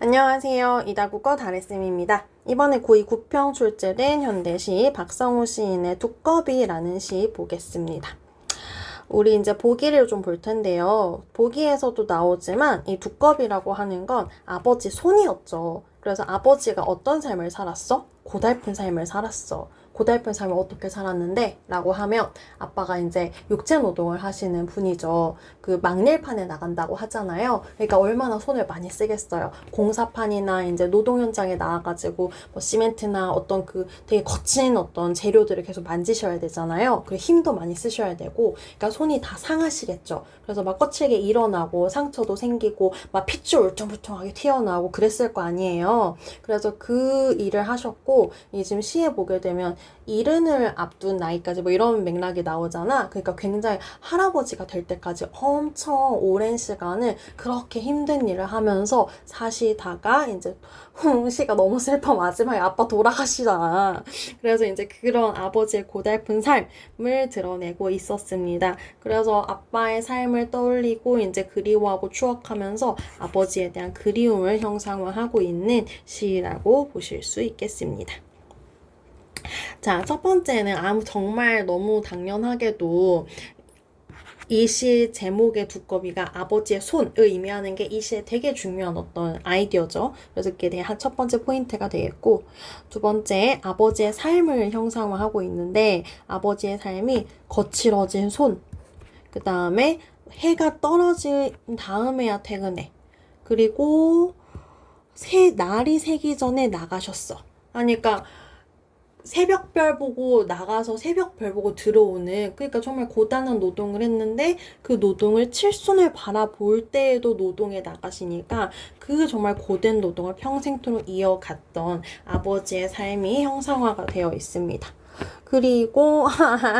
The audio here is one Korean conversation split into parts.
안녕하세요. 이다국어 다레쌤입니다. 이번에 고2 구평 출제된 현대시 박성우 시인의 두꺼비라는 시 보겠습니다. 우리 이제 보기를 좀 볼 텐데요. 보기에서도 나오지만 이 두꺼비라고 하는 건 아버지 손이었죠. 그래서 아버지가 어떤 삶을 살았어? 고달픈 삶을 살았어. 고달픈 삶을 어떻게 살았는데? 라고 하면 아빠가 이제 육체 노동을 하시는 분이죠. 그 막일판에 나간다고 하잖아요. 그러니까 얼마나 손을 많이 쓰겠어요. 공사판이나 이제 노동 현장에 나와가지고 뭐 시멘트나 어떤 그 되게 거친 어떤 재료들을 계속 만지셔야 되잖아요. 그리고 힘도 많이 쓰셔야 되고, 그러니까 손이 다 상하시겠죠. 그래서 막 거칠게 일어나고 상처도 생기고 막 핏줄 울퉁불퉁하게 튀어나오고 그랬을 거 아니에요. 그래서 그 일을 하셨고, 이 지금 시에 보게 되면 이른을 앞둔 나이까지 뭐 이런 맥락이 나오잖아. 그러니까 굉장히 할아버지가 될 때까지 엄청 오랜 시간을 그렇게 힘든 일을 하면서 사시다가 이제 후, 시가 너무 슬퍼 마지막에 아빠 돌아가시잖아. 그래서 이제 그런 아버지의 고달픈 삶을 드러내고 있었습니다. 그래서 아빠의 삶을 떠올리고 이제 그리워하고 추억하면서 아버지에 대한 그리움을 형상화하고 있는 시라고 보실 수 있겠습니다. 자, 첫 번째는 아무 정말 너무 당연하게도 이 시 제목의 두꺼비가 아버지의 손을 의미하는 게 이 시에 되게 중요한 어떤 아이디어죠. 그래서 그게 대한 첫 번째 포인트가 되겠고, 두 번째, 아버지의 삶을 형상화하고 있는데, 아버지의 삶이 거칠어진 손, 그 다음에 해가 떨어진 다음에야 퇴근해. 그리고 새, 날이 새기 전에 나가셨어. 그러니까 새벽별 보고 나가서 새벽별 보고 들어오는 그러니까 정말 고단한 노동을 했는데 그 노동을 칠순을 바라볼 때에도 노동에 나가시니까 그 정말 고된 노동을 평생토록 이어갔던 아버지의 삶이 형상화가 되어 있습니다. 그리고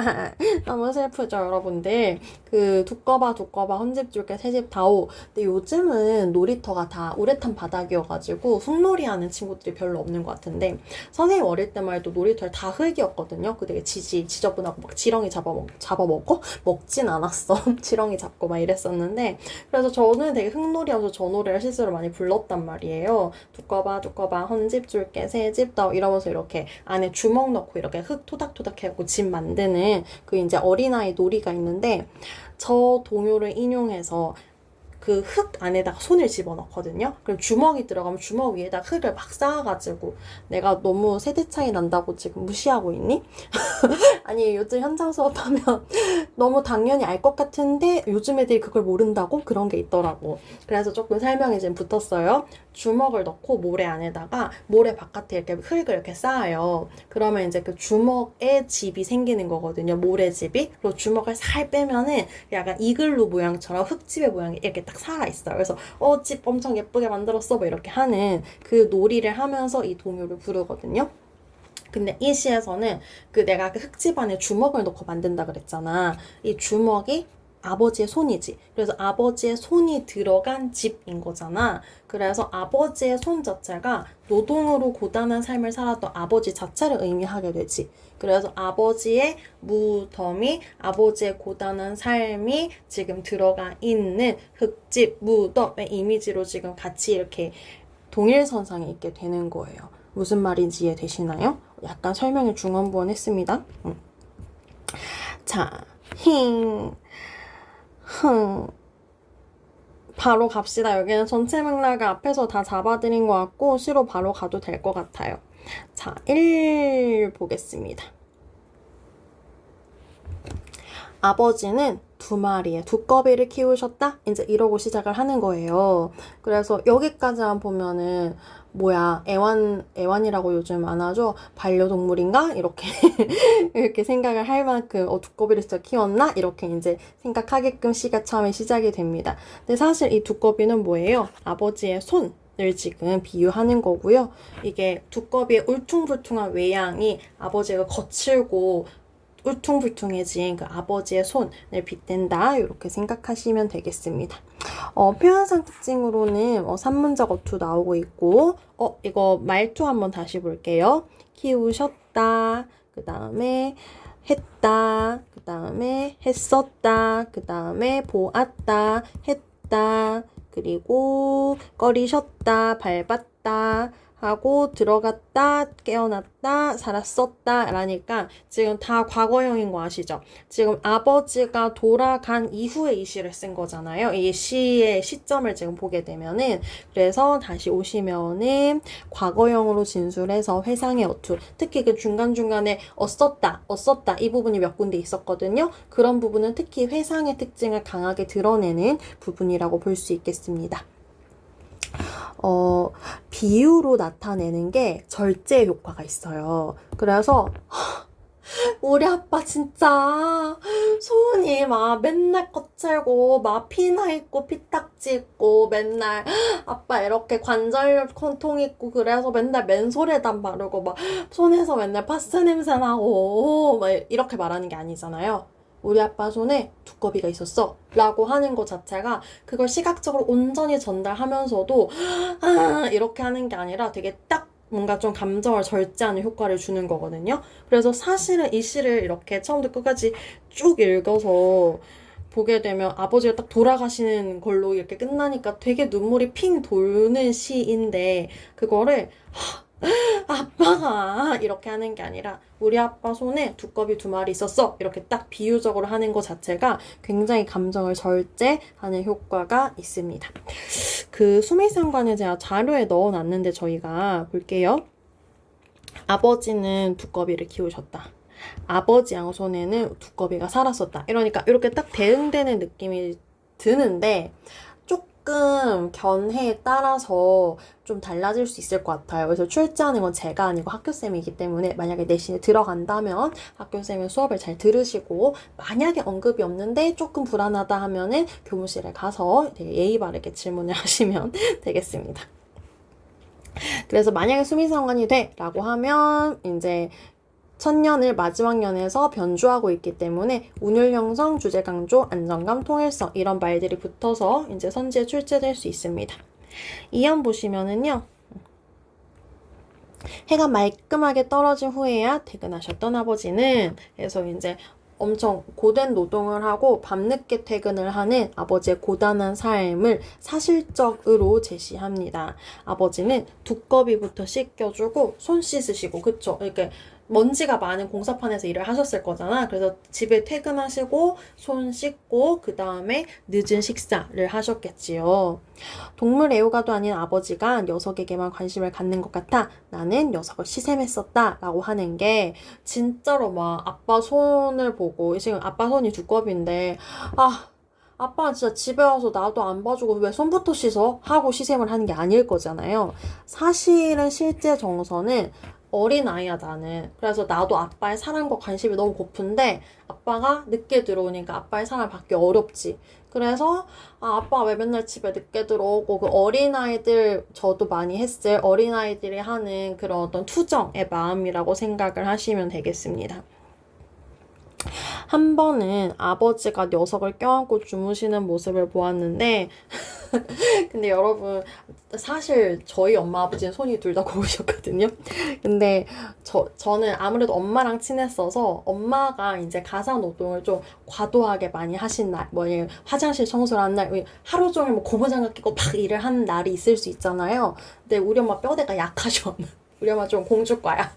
너무 슬프죠 여러분들. 그 두꺼봐 두꺼봐 헌집 줄게 새집 다오. 근데 요즘은 놀이터가 다 우레탄 바닥이어가지고 흙놀이 하는 친구들이 별로 없는 것 같은데 선생님 어릴 때만 해도 놀이터에 다 흙이었거든요. 그 되게 지지 지저분하고 막 지렁이 잡아먹, 잡아먹고 먹진 않았어. 지렁이 잡고 막 이랬었는데 그래서 저는 되게 흙놀이 하면서 저 노래를 실제로 많이 불렀단 말이에요. 두꺼봐 두꺼봐 헌집 줄게 새집 다오 이러면서 이렇게 안에 주먹 넣고 이렇게 흙 토닥토닥 해갖고 집 만드는 그 이제 어린아이 놀이가 있는데 저 동요를 인용해서 그 흙 안에다가 손을 집어넣거든요. 그럼 주먹이 들어가면 주먹 위에다 흙을 막 쌓아가지고 내가 너무 세대 차이 난다고 지금 무시하고 있니? 아니 요즘 현장 수업하면 너무 당연히 알 것 같은데 요즘 애들이 그걸 모른다고 그런 게 있더라고. 그래서 조금 설명이 좀 붙었어요. 주먹을 넣고 모래 안에다가 모래 바깥에 이렇게 흙을 이렇게 쌓아요. 그러면 이제 그 주먹에 집이 생기는 거거든요. 모래 집이. 그리고 주먹을 살 빼면은 약간 이글루 모양처럼 흙집의 모양이 이렇게 딱 살아있어요. 그래서 어, 집 엄청 예쁘게 만들었어. 뭐 이렇게 하는 그 놀이를 하면서 이 동요를 부르거든요. 근데 이 시에서는 그 내가 그 흙집 안에 주먹을 넣고 만든다 그랬잖아. 이 주먹이 아버지의 손이지. 그래서 아버지의 손이 들어간 집인 거잖아. 그래서 아버지의 손 자체가 노동으로 고단한 삶을 살았던 아버지 자체를 의미하게 되지. 그래서 아버지의 무덤이 아버지의 고단한 삶이 지금 들어가 있는 흙집 무덤의 이미지로 지금 같이 이렇게 동일선상에 있게 되는 거예요. 무슨 말인지 이해되시나요? 약간 설명을 중언부언 했습니다. 음. 자, 힝. 흥. 바로 갑시다. 여기는 전체 맥락을 앞에서 다 잡아드린 것 같고, 시로 바로 가도 될 것 같아요. 자, 1 보겠습니다. 아버지는 두 마리의 두꺼비를 키우셨다? 이제 이러고 시작을 하는 거예요. 그래서 여기까지만 보면은, 뭐야, 애완, 애완이라고 요즘 안 하죠? 반려동물인가? 이렇게, 이렇게 생각을 할 만큼, 어, 두꺼비를 진짜 키웠나? 이렇게 이제 생각하게끔 시가 처음에 시작이 됩니다. 근데 사실 이 두꺼비는 뭐예요? 아버지의 손. 을 지금 비유하는 거고요. 이게 두꺼비의 울퉁불퉁한 외양이 아버지가 거칠고 울퉁불퉁해진 그 아버지의 손을 빗댄다. 이렇게 생각하시면 되겠습니다. 어, 표현상 특징으로는 어, 산문적 어투 나오고 있고, 어, 이거 말투 한번 다시 볼게요. 키우셨다. 그 다음에 했다. 그 다음에 했었다. 그 다음에 보았다. 했다. 그리고 꺼리셨다, 밟았다, 하고 들어갔다, 깨어났다, 살았었다 라니까 지금 다 과거형인 거 아시죠? 지금 아버지가 돌아간 이후에 이 시를 쓴 거잖아요. 이 시의 시점을 지금 보게 되면은 그래서 다시 오시면은 과거형으로 진술해서 회상의 어투 특히 그 중간중간에 어썼다, 어썼다 이 부분이 몇 군데 있었거든요. 그런 부분은 특히 회상의 특징을 강하게 드러내는 부분이라고 볼 수 있겠습니다. 어, 비유로 나타내는 게 절제 효과가 있어요. 그래서 우리 아빠 진짜 손이 막 맨날 거칠고 막 피나 있고 피딱지 있고 맨날 아빠 이렇게 관절 통 있고 그래서 맨날 맨솔에다 바르고 막 손에서 맨날 파스 냄새 나고 막 이렇게 말하는 게 아니잖아요. 우리 아빠 손에 두꺼비가 있었어. 라고 하는 것 자체가 그걸 시각적으로 온전히 전달하면서도 아, 이렇게 하는 게 아니라 되게 딱 뭔가 좀 감정을 절제하는 효과를 주는 거거든요. 그래서 사실은 이 시를 이렇게 처음부터 끝까지 쭉 읽어서 보게 되면 아버지가 딱 돌아가시는 걸로 이렇게 끝나니까 되게 눈물이 핑 도는 시인데 그거를 하, 아빠가 이렇게 하는 게 아니라 우리 아빠 손에 두꺼비 두 마리 있었어 이렇게 딱 비유적으로 하는 것 자체가 굉장히 감정을 절제하는 효과가 있습니다. 그 수미상관을 제가 자료에 넣어놨는데 저희가 볼게요. 아버지는 두꺼비를 키우셨다. 아버지 양손에는 두꺼비가 살았었다. 이러니까 이렇게 딱 대응되는 느낌이 드는데 조금 견해에 따라서 좀 달라질 수 있을 것 같아요. 그래서 출제하는 건 제가 아니고 학교쌤이기 때문에 만약에 내신에 들어간다면 학교쌤은 수업을 잘 들으시고 만약에 언급이 없는데 조금 불안하다 하면은 교무실에 가서 되게 예의 바르게 질문을 하시면 되겠습니다. 그래서 만약에 수미상관이 돼 라고 하면 이제 천년을 마지막 년에서 변주하고 있기 때문에 운율 형성, 주제 강조, 안정감, 통일성 이런 말들이 붙어서 이제 선지에 출제될 수 있습니다. 이연 보시면은요. 해가 말끔하게 떨어진 후에야 퇴근하셨던 아버지는 그래서 이제 엄청 고된 노동을 하고 밤늦게 퇴근을 하는 아버지의 고단한 삶을 사실적으로 제시합니다. 아버지는 두꺼비부터 씻겨주고 손 씻으시고 그쵸? 이렇게 먼지가 많은 공사판에서 일을 하셨을 거잖아. 그래서 집에 퇴근하시고 손 씻고 그 다음에 늦은 식사를 하셨겠지요. 동물 애호가도 아닌 아버지가 녀석에게만 관심을 갖는 것 같아 나는 녀석을 시샘했었다 라고 하는 게 진짜로 막 아빠 손을 보고 지금 아빠 손이 두꺼비인데 아 아빠는 진짜 집에 와서 나도 안 봐주고 왜 손부터 씻어? 하고 시샘을 하는 게 아닐 거잖아요. 사실은 실제 정서는 어린 아이야 나는 그래서 나도 아빠의 사랑과 관심이 너무 고픈데 아빠가 늦게 들어오니까 아빠의 사랑을 받기 어렵지 그래서 아 아빠 왜 맨날 집에 늦게 들어오고 그 어린 아이들 저도 많이 했을 어린 아이들이 하는 그런 어떤 투정의 마음이라고 생각을 하시면 되겠습니다. 한 번은 아버지가 녀석을 껴안고 주무시는 모습을 보았는데 근데 여러분 사실 저희 엄마 아버지는 손이 둘 다 고우셨거든요. 근데 저 저는 아무래도 엄마랑 친했어서 엄마가 이제 가사 노동을 좀 과도하게 많이 하신 날, 뭐 화장실 청소를 하는 날, 하루 종일 뭐 고무장갑 끼고 막 일을 하는 날이 있을 수 있잖아요. 근데 우리 엄마 뼈대가 약하셔. 우리 엄마 좀 공주과야.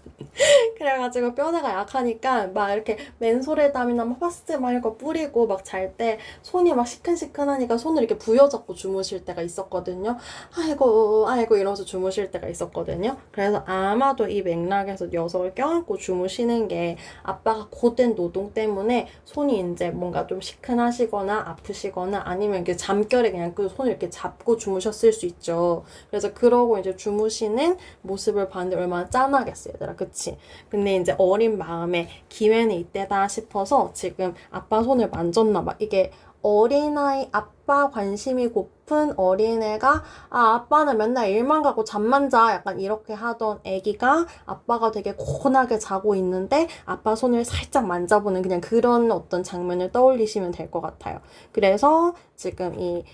그래가지고 뼈대가 약하니까 막 이렇게 맨솔에담이나 막 파스텔 막 이런 거 뿌리고 막 잘 때 손이 막 시큰시큰하니까 손을 이렇게 부여잡고 주무실 때가 있었거든요. 아이고 아이고 이러면서 주무실 때가 있었거든요. 그래서 아마도 이 맥락에서 녀석을 껴안고 주무시는 게 아빠가 고된 노동 때문에 손이 이제 뭔가 좀 시큰하시거나 아프시거나 아니면 이렇게 잠결에 그냥 그 손을 이렇게 잡고 주무셨을 수 있죠. 그래서 그러고 이제 주무시는 모습을 봤는데 얼마나 짠하겠어요, 얘들아. 그치? 근데 이제 어린 마음에 기회는 이때다 싶어서 지금 아빠 손을 만졌나 봐. 이게 어린아이 아빠 관심이 고픈 어린애가 아 아빠는 맨날 일만 가고 잠만 자 약간 이렇게 하던 애기가 아빠가 되게 고운하게 자고 있는데 아빠 손을 살짝 만져보는 그냥 그런 어떤 장면을 떠올리시면 될 것 같아요. 그래서 지금 이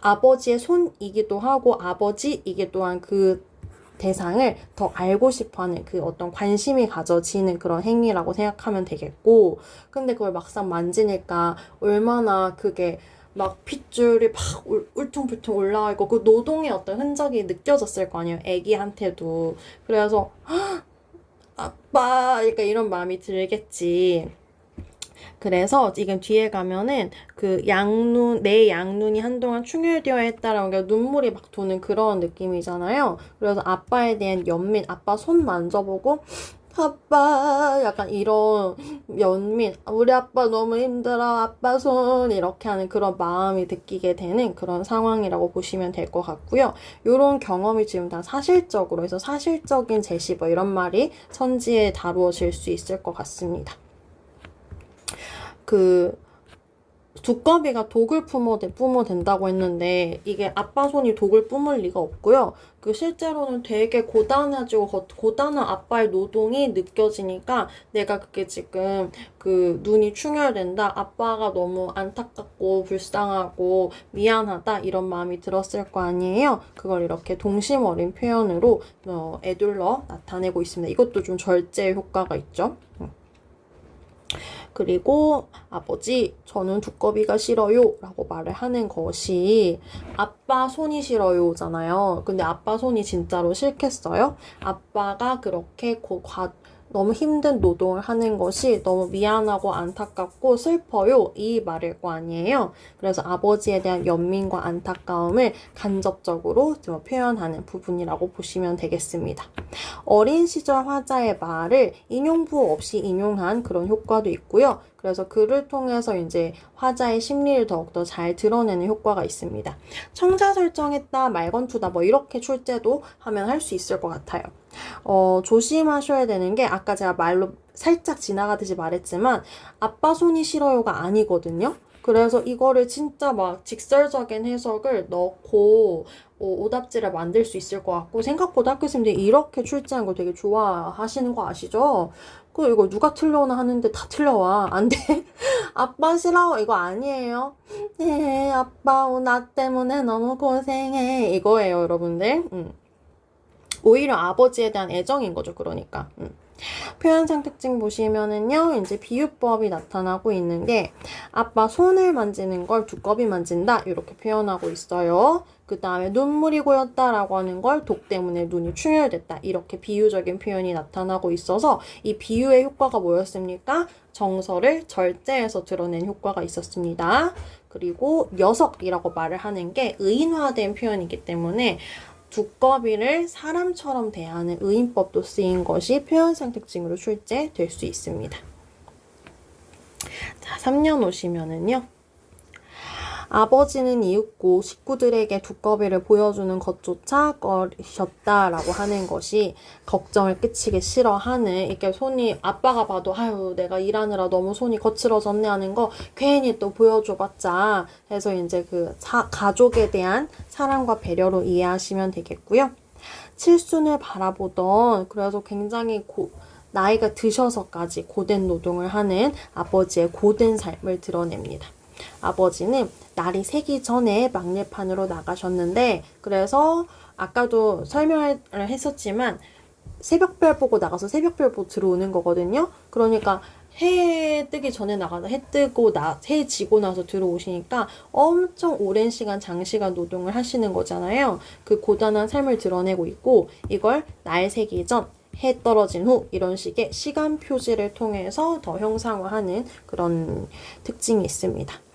아버지의 손이기도 하고 아버지이기도 한그 대상을 더 알고 싶어 하는 그 어떤 관심이 가져지는 그런 행위라고 생각하면 되겠고, 근데 그걸 막상 만지니까 얼마나 그게 막 핏줄이 막 울, 울퉁불퉁 올라와 있고 그 노동의 어떤 흔적이 느껴졌을 거 아니에요. 애기한테도. 그래서 "헉, 아빠 그러니까 이런 마음이 들겠지. 그래서 지금 뒤에 가면은 그 양눈 내 양눈이 한동안 충혈되어 있다라고 그러니까 눈물이 막 도는 그런 느낌이잖아요. 그래서 아빠에 대한 연민, 아빠 손 만져보고 아빠 약간 이런 연민 우리 아빠 너무 힘들어 아빠 손 이렇게 하는 그런 마음이 느끼게 되는 그런 상황이라고 보시면 될 것 같고요. 이런 경험이 지금 다 사실적으로 해서 사실적인 제시 뭐 이런 말이 선지에 다루어질 수 있을 것 같습니다. 그 두꺼비가 독을 뿜어, 뿜어 된다고 했는데 이게 아빠 손이 독을 뿜을 리가 없고요. 그 실제로는 되게 고단해지고 거- 고단한 아빠의 노동이 느껴지니까 내가 그게 지금 그 눈이 충혈된다. 아빠가 너무 안타깝고 불쌍하고 미안하다 이런 마음이 들었을 거 아니에요. 그걸 이렇게 동심 어린 표현으로 어, 애둘러 나타내고 있습니다. 이것도 좀 절제 효과가 있죠. 음. 그리고 아버지, 저는 두꺼비가 싫어요. 라고 말을 하는 것이 아빠 손이 싫어요. 잖아요. 근데 아빠 손이 진짜로 싫겠어요? 아빠가 그렇게 고, 과, 너무 힘든 노동을 하는 것이 너무 미안하고 안타깝고 슬퍼요. 이 말일 거 아니에요. 그래서 아버지에 대한 연민과 안타까움을 간접적으로 좀 표현하는 부분이라고 보시면 되겠습니다. 어린 시절 화자의 말을 인용부 없이 인용한 그런 효과도 있고요. 그래서 글을 통해서 이제 화자의 심리를 더욱더 잘 드러내는 효과가 있습니다. 청자 설정했다, 말건투다, 뭐 이렇게 출제도 하면 할 수 있을 것 같아요. 어, 조심하셔야 되는 게 아까 제가 말로 살짝 지나가듯이 말했지만 아빠 손이 싫어요가 아니거든요. 그래서 이거를 진짜 막 직설적인 해석을 넣고 어, 오답지를 만들 수 있을 것 같고 생각보다 학교생들이 이렇게 출제한 거 되게 좋아하시는 거 아시죠? 그 이거 누가 틀려오나 하는데 다 틀려와 안 돼? 아빠 싫어 이거 아니에요. 네 아빠 어, 나 때문에 너무 고생해 이거예요 여러분들. 음. 오히려 아버지에 대한 애정인 거죠 그러니까. 음. 표현상 특징 보시면은요, 이제 비유법이 나타나고 있는 게 아빠 손을 만지는 걸 두꺼비 만진다 이렇게 표현하고 있어요. 그 다음에 눈물이 고였다라고 하는 걸 독 때문에 눈이 충혈됐다 이렇게 비유적인 표현이 나타나고 있어서 이 비유의 효과가 뭐였습니까? 정서를 절제해서 드러낸 효과가 있었습니다. 그리고 녀석이라고 말을 하는 게 의인화된 표현이기 때문에 두꺼비를 사람처럼 대하는 의인법도 쓰인 것이 표현상 특징으로 출제될 수 있습니다. 자, 3년 오시면은요. 아버지는 이윽고 식구들에게 두꺼비를 보여주는 것조차 꺼리셨다라고 하는 것이 걱정을 끼치기 싫어하는 이렇게 손이 아빠가 봐도 아유 내가 일하느라 너무 손이 거칠어졌네 하는 거 괜히 또 보여줘봤자 해서 이제 그 사, 가족에 대한 사랑과 배려로 이해하시면 되겠고요. 칠순을 바라보던 그래서 굉장히 고, 나이가 드셔서까지 고된 노동을 하는 아버지의 고된 삶을 드러냅니다. 아버지는 날이 새기 전에 막내판으로 나가셨는데 그래서 아까도 설명을 했었지만 새벽별 보고 나가서 새벽별 보고 들어오는 거거든요. 그러니까 해 뜨기 전에 나가서 해 뜨고 나, 해 지고 나서 들어오시니까 엄청 오랜 시간 장시간 노동을 하시는 거잖아요. 그 고단한 삶을 드러내고 있고 이걸 날 새기 전, 해 떨어진 후 이런 식의 시간 표지를 통해서 더 형상화하는 그런 특징이 있습니다.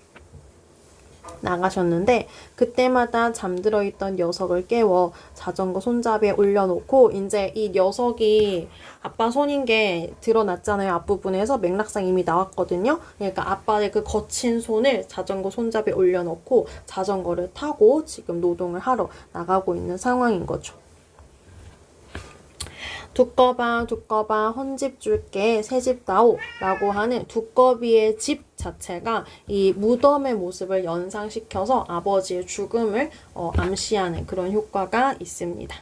나가셨는데 그때마다 잠들어 있던 녀석을 깨워 자전거 손잡이에 올려놓고 이제 이 녀석이 아빠 손인 게 드러났잖아요 앞부분에서 맥락상 이미 나왔거든요 그러니까 아빠의 그 거친 손을 자전거 손잡이에 올려놓고 자전거를 타고 지금 노동을 하러 나가고 있는 상황인 거죠. 두꺼봐 두꺼봐 헌집 줄게 새집 다오 라고 하는 두꺼비의 집 자체가 이 무덤의 모습을 연상시켜서 아버지의 죽음을 어, 암시하는 그런 효과가 있습니다.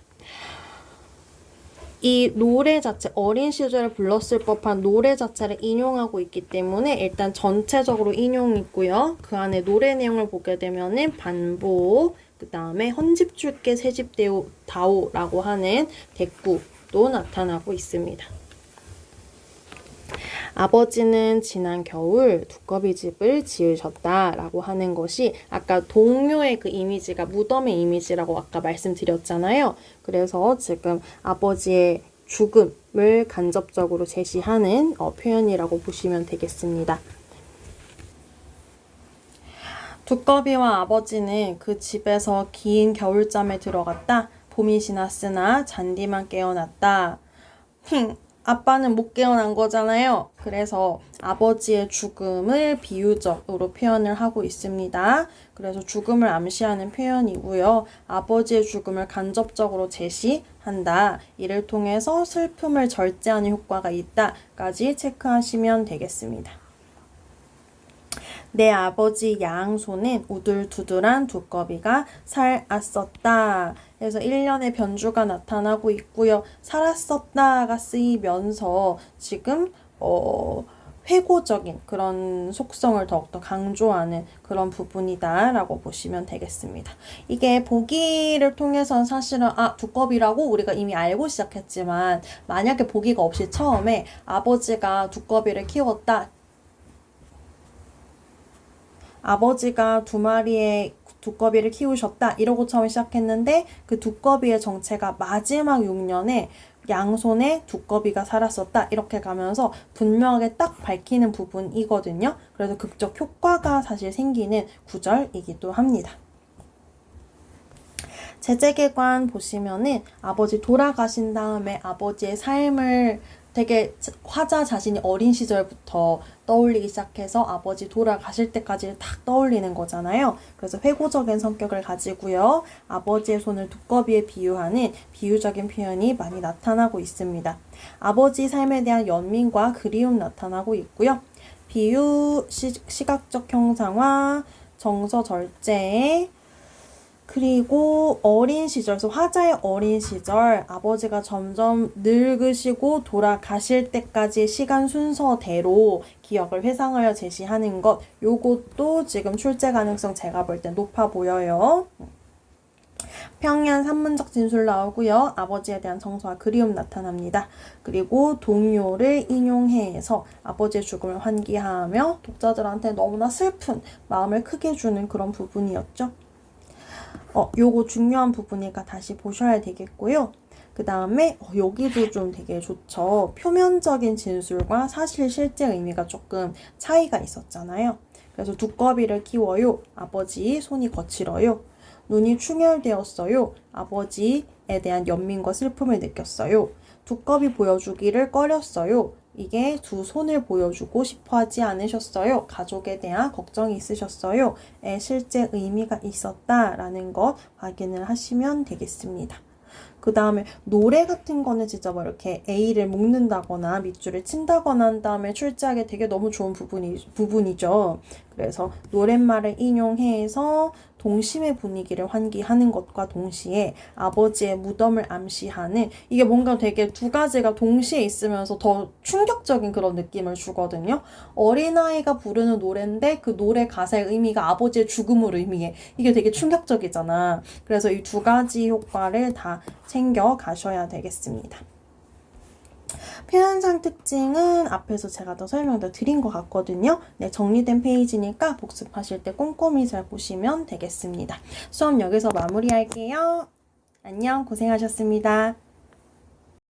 이 노래 자체, 어린 시절에 불렀을 법한 노래 자체를 인용하고 있기 때문에 일단 전체적으로 인용이 있고요. 그 안에 노래 내용을 보게 되면은 반복, 그 다음에 헌집 줄게 새집 다오라고 하는 대구, 도 나타나고 있습니다. 아버지는 지난 겨울 두꺼비 집을 지으셨다라고 하는 것이 아까 동요의 그 이미지가 무덤의 이미지라고 아까 말씀드렸잖아요. 그래서 지금 아버지의 죽음을 간접적으로 제시하는 어, 표현이라고 보시면 되겠습니다. 두꺼비와 아버지는 그 집에서 긴 겨울잠에 들어갔다. 봄이 지났으나 잔디만 깨어났다. 힝, 아빠는 못 깨어난 거잖아요. 그래서 아버지의 죽음을 비유적으로 표현을 하고 있습니다. 그래서 죽음을 암시하는 표현이고요. 아버지의 죽음을 간접적으로 제시한다. 이를 통해서 슬픔을 절제하는 효과가 있다까지 체크하시면 되겠습니다. 내 아버지 양손엔 우둘두둘한 두꺼비가 살았었다. 그래서 1년의 변주가 나타나고 있고요. 살았었다가 쓰이면서 지금 어 회고적인 그런 속성을 더욱더 강조하는 그런 부분이다라고 보시면 되겠습니다. 이게 보기를 통해서 사실은 아 두꺼비라고 우리가 이미 알고 시작했지만 만약에 보기가 없이 처음에 아버지가 두꺼비를 키웠다 아버지가 두 마리의 두꺼비를 키우셨다 이러고 처음 시작했는데 그 두꺼비의 정체가 마지막 6년에 양손에 두꺼비가 살았었다 이렇게 가면서 분명하게 딱 밝히는 부분이거든요. 그래서 극적 효과가 사실 생기는 구절이기도 합니다. 제재계관 보시면은 아버지 돌아가신 다음에 아버지의 삶을 되게 화자 자신이 어린 시절부터 떠올리기 시작해서 아버지 돌아가실 때까지 딱 떠올리는 거잖아요. 그래서 회고적인 성격을 가지고요. 아버지의 손을 두꺼비에 비유하는 비유적인 표현이 많이 나타나고 있습니다. 아버지 삶에 대한 연민과 그리움 나타나고 있고요. 비유, 시, 시각적 형상화, 정서 절제, 그리고 어린 시절, 화자의 어린 시절, 아버지가 점점 늙으시고 돌아가실 때까지 시간 순서대로 기억을 회상하여 제시하는 것, 요것도 지금 출제 가능성 제가 볼땐 높아 보여요. 평양 산문적 진술 나오고요. 아버지에 대한 정서와 그리움 나타납니다. 그리고 동요를 인용해서 아버지의 죽음을 환기하며 독자들한테 너무나 슬픈 마음을 크게 주는 그런 부분이었죠. 어, 요거 중요한 부분이니까 다시 보셔야 되겠고요. 그 다음에 어, 여기도 좀 되게 좋죠. 표면적인 진술과 사실 실제 의미가 조금 차이가 있었잖아요. 그래서 두꺼비를 키워요. 아버지 손이 거칠어요. 눈이 충혈되었어요. 아버지에 대한 연민과 슬픔을 느꼈어요. 두꺼비 보여주기를 꺼렸어요. 이게 두 손을 보여주고 싶어 하지 않으셨어요. 가족에 대한 걱정이 있으셨어요. 에 실제 의미가 있었다라는 것 확인을 하시면 되겠습니다. 그 다음에 노래 같은 거는 진짜 뭐 이렇게 A를 묶는다거나 밑줄을 친다거나 한 다음에 출제하기 되게 너무 좋은 부분이, 부분이죠. 그래서 노랫말을 인용해서 동심의 분위기를 환기하는 것과 동시에 아버지의 무덤을 암시하는 이게 뭔가 되게 두 가지가 동시에 있으면서 더 충격적인 그런 느낌을 주거든요. 어린아이가 부르는 노래인데 그 노래 가사의 의미가 아버지의 죽음을 의미해. 이게 되게 충격적이잖아. 그래서 이 두 가지 효과를 다 챙겨 가셔야 되겠습니다. 표현상 특징은 앞에서 제가 더 설명 더 드린 것 같거든요. 네, 정리된 페이지니까 복습하실 때 꼼꼼히 잘 보시면 되겠습니다. 수업 여기서 마무리할게요. 안녕, 고생하셨습니다.